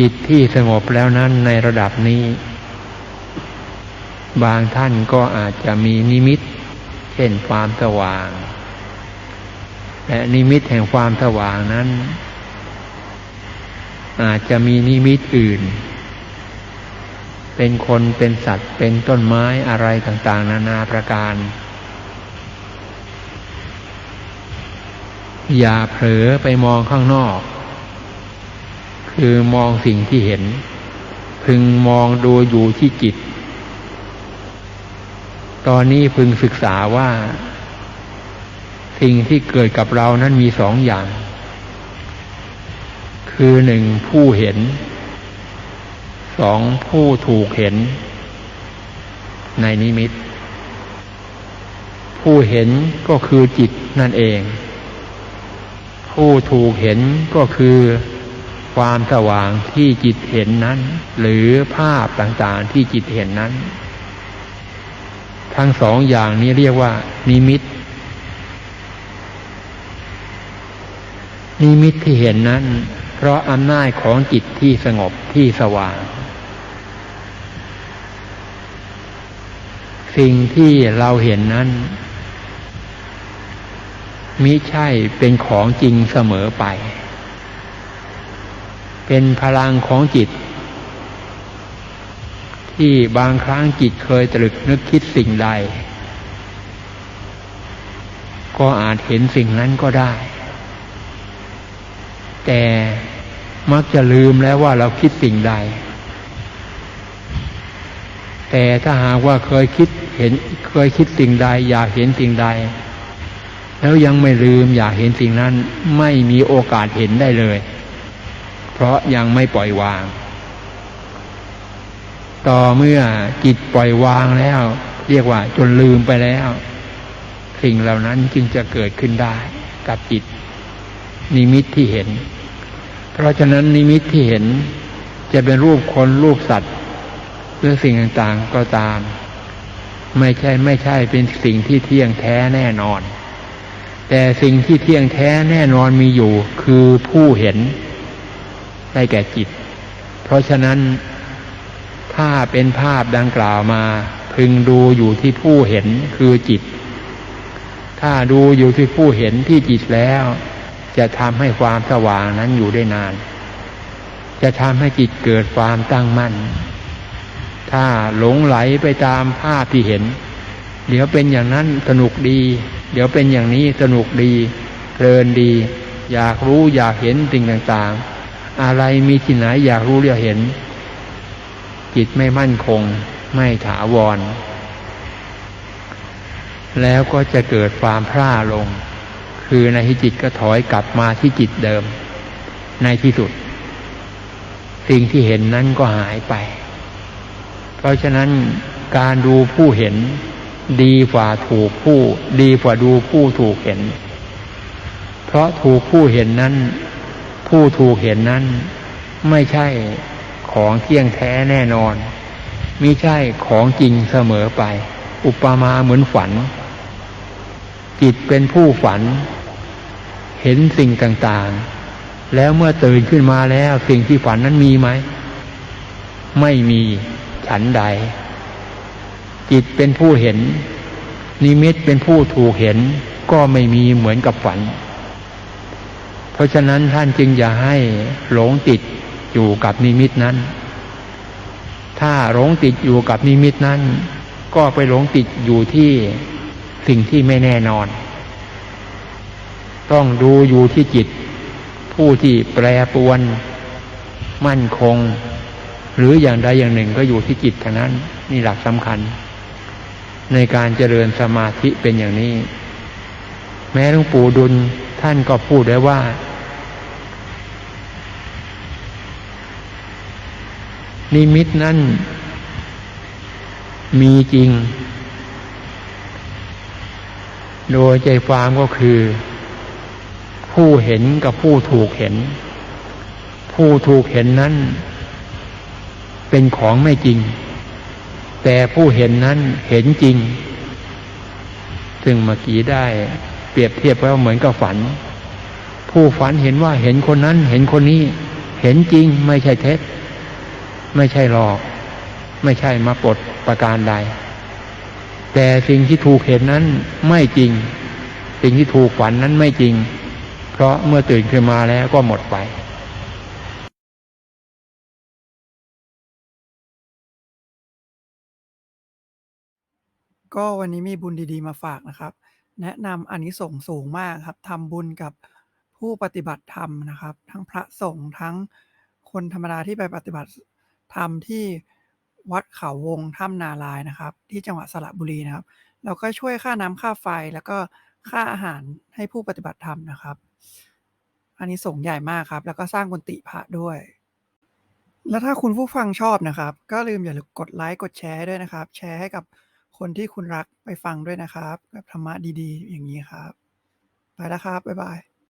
จิตที่สงบแล้วนั้นในระดับนี้ บางท่านก็อาจจะมีนิมิต เช่นความสว่าง และนิมิตแห่งความสว่างนั้น อาจจะมีนิมิตอื่น เป็นคนเป็นสัตว์เป็นต้นไม้อะไรต่างๆ นานาประการ อย่าเผลอไปมองข้างนอก คือมองสิ่งที่เห็น พึงมองดูอยู่ที่จิต ตอนนี้พึงศึกษาว่า สิ่งที่เกิดกับเรานั้นมีสองอย่าง คือหนึ่งผู้เห็น สองผู้ถูกเห็น ในนิมิต ผู้เห็นก็คือจิตนั่นเอง ผู้ถูกเห็นก็คือ ความสว่างที่จิตเห็นนั้น หรือภาพต่างๆที่จิตเห็นนั้น ทั้งสองอย่างนี้เรียกว่า นิมิต นิมิตที่เห็นนั้น เพราะอำนาจของจิตที่สงบที่สว่าง สิ่งที่เราเห็นนั้นมิใช่เป็นของจริงเสมอไป เป็นพลังของจิต ที่บางครั้งจิตเคยตรึกนึกคิดสิ่งใด ก็อาจเห็นสิ่งนั้นก็ได้ แต่มักจะลืมแล้วว่าเราคิดสิ่งใด แต่ถ้าหากว่าเคยคิดเห็นเคยคิดสิ่งใด อยากเห็นสิ่งใด แล้วยังไม่ลืมอยากเห็นสิ่งนั้น ไม่มีโอกาสเห็นได้เลย ราะยังไม่ปล่อยวาง ต่อเมื่อจิตปล่อยวางแล้ว เรียกว่าจนลืมไปแล้ว สิ่งเหล่านั้นจึงจะเกิดขึ้นได้กับจิต นิมิตที่เห็น เพราะฉะนั้นนิมิตที่เห็น จะเป็นรูปคนรูปสัตว์หรือสิ่งต่างๆก็ตาม ไม่ใช่ไม่ใช่เป็นสิ่งที่เที่ยงแท้แน่นอน แต่สิ่งที่เที่ยงแท้แน่นอนมีอยู่คือผู้เห็น ได้แก่จิต เพราะฉะนั้น ถ้าเป็นภาพดังกล่าวมา พึงดูอยู่ที่ผู้เห็นคือจิต ถ้าดูอยู่ที่ผู้เห็นที่จิตแล้ว จะทำให้ความสว่างนั้นอยู่ได้นาน จะทำให้จิตเกิดความตั้งมั่น ถ้าหลงไหลไปตามภาพที่เห็น เดี๋ยวเป็นอย่างนั้นสนุกดี เดี๋ยวเป็นอย่างนี้สนุกดีเพลินดี อยากรู้อยากเห็นสิ่งต่างๆ อะไรมีที่ไหนอยากรู้อยากเห็น จิตไม่มั่นคง ไม่ถาวร แล้วก็จะเกิดความพร่าลง คือในที่จิตก็ถอยกลับมาที่จิตเดิม ในที่สุด สิ่งที่เห็นนั้นก็หายไป เพราะฉะนั้นการดูผู้เห็น ดีกว่าถูกผู้ ดีกว่าดูผู้ถูกเห็น เพราะถูกผู้เห็นนั้น ผู้ถูกเห็นนั้น ไม่ใช่ของเที่ยงแท้แน่นอนมิใช่ของจริงเสมอไป อุปมาเหมือนฝัน จิตเป็นผู้ฝัน เห็นสิ่งต่างๆ แล้วเมื่อตื่นขึ้นมาแล้วสิ่งที่ฝันนั้นมีไหม ไม่มีฉันใด จิตเป็นผู้เห็น นิมิตเป็นผู้ถูกเห็นก็ไม่มีเหมือนกับฝัน ราะฉะนั้นท่านจึงอย่าให้หลงติดอยู่กับนิมิตนั้น ถ้าหลงติดอยู่กับนิมิตนั้น ก็ไปหลงติดอยู่ที่สิ่งที่ไม่แน่นอน ต้องดูอยู่ที่จิต ผู้ที่แปรปวน มั่นคง หรืออย่างใดอย่างหนึ่งก็อยู่ที่จิตท่านั้นนี่หลักสำคัญ ในการเจริญสมาธิเป็นอย่างนี้ แม้หลวงปู่ดุลท่านก็พูดได้ว่า นิมิตนั้นมีจริง โดยใจความก็คือ ผู้เห็นกับผู้ถูกเห็น ผู้ถูกเห็นนั้น เป็นของไม่จริง แต่ผู้เห็นนั้นเห็นจริง ซึ่งเมื่อกี้ได้เปรียบเทียบไว้วเหมือนกับฝัน ผู้ฝันเห็นว่าเห็นคนนั้นเห็นคนนี้ เห็นจริงไม่ใช่เท็จ ไม่ใช่หลอก ไม่ใช่มาปลดประการใด แต่สิ่งที่ถูกเห็นนั้นไม่จริง สิ่งที่ถูกฝันนั้นไม่จริง เพราะเมื่อตื่นขึ้นมาแล้วก็หมดไปก็วันนี้มีบุญดีๆมาฝากนะครับ แนะนำอานิสงส์สูงมากครับทำบุญกับผู้ปฏิบัติธรรมนะครับ ทั้งพระสงฆ์ทั้งคนธรรมดาที่ไปปฏิบัติ ธรรมที่วัดเขาวงถ้ำนาลายนะครับ ที่จังหวัดสระบุรีนะครับแล้วก็ช่วยค่าน้ำค่าไฟแล้วก็ค่าอาหารให้ผู้ปฏิบัติธรรมนะครับอานิสงส์ใหญ่มากครับ แล้วก็สร้างกุฏิพระด้วย แล้วถ้าคุณผู้ฟังชอบนะครับ ก็ลืมอย่าลืมกดไลค์กดแชร์ด้วยนะครับ แชร์ให้กับคนที่คุณรักไปฟังด้วยนะครับกับธรรมะดีๆ อย่างนี้ครับ ไปแล้วครับบ๊ายบาย